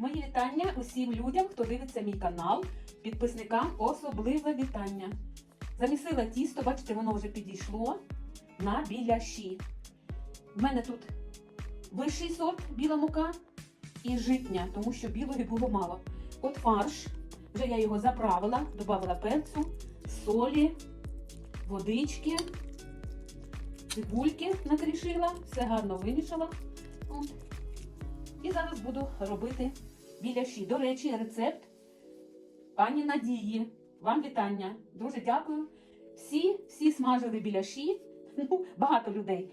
Мої вітання усім людям, хто дивиться мій канал, підписникам особливе вітання. Замісила тісто, бачите, воно вже підійшло на біляші. У мене тут вищий сорт біла мука і житня, тому що білої було мало. От фарш, вже я його заправила, додала перцю, солі, водички, цибульки накрішила, все гарно вимішала. І зараз буду робити біляші. До речі, рецепт пані Надії. Вам вітання. Дуже дякую. Всі, всі смажили біляші. Ну, багато людей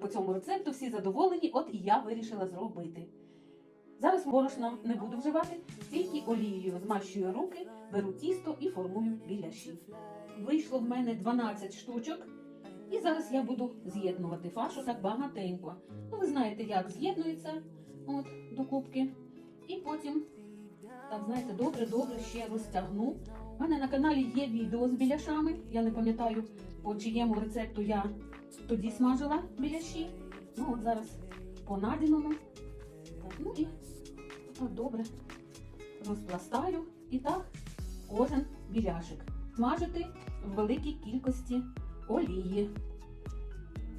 по цьому рецепту, всі задоволені. От і я вирішила зробити. Зараз борошно не буду вживати, тільки олією змащую руки, беру тісто і формую біляші. Вийшло в мене 12 штучок. І зараз я буду з'єднувати фаршу так багатенько. Ну, ви знаєте, як з'єднується от, до кубки. І потім, так, знаєте, добре-добре ще розтягну. У мене на каналі є відео з біляшами. Я не пам'ятаю, по чиєму рецепту я тоді смажила біляші. Ну, от зараз по надіному. Так, ну і от добре розпластаю. І так кожен біляшик. Смажити в великій кількості олії.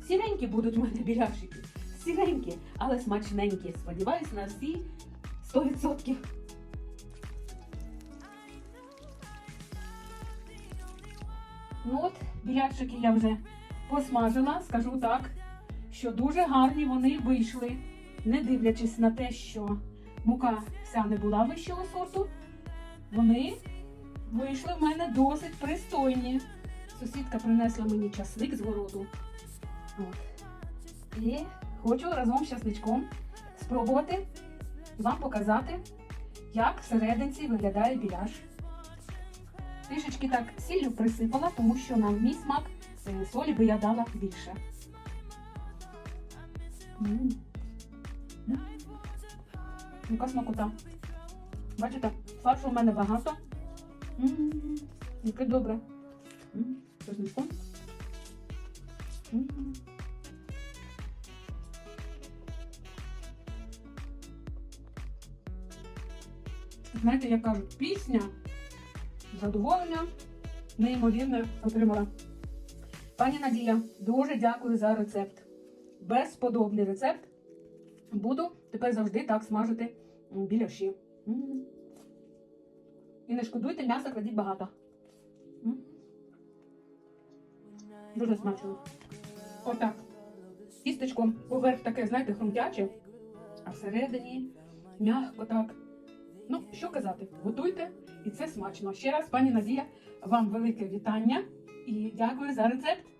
Сіренькі будуть у мене біляшики. Сіренькі, але смачненькі. Сподіваюсь на всі 100%. Ну от, біляшики я вже посмажила, скажу так, що дуже гарні вони вийшли, не дивлячись на те, що мука вся не була вищого сорту, вони вийшли в мене досить пристойні. Сусідка принесла мені часник з городу. От. І хочу разом з часничком спробувати вам показати, як всерединці виглядає біляш. Трішечки так сіллю присипала, тому що на мій смак е, солі би я дала більше. Яка смакота. Бачите, фаршу у мене багато. Яке добре. Чесничком. Знаєте, як кажуть, пісня, задоволення неймовірне отримала. Пані Надія, дуже дякую за рецепт. Безподобний рецепт. Буду тепер завжди так смажити біляші. І не шкодуйте, м'яса кладіть багато. Дуже смачно. Отак. Тістечко поверх таке, знаєте, хрумтяче, а всередині м'яко так. Ну, що казати, готуйте, і це смачно. Ще раз, пані Надія, вам велике вітання і дякую за рецепт.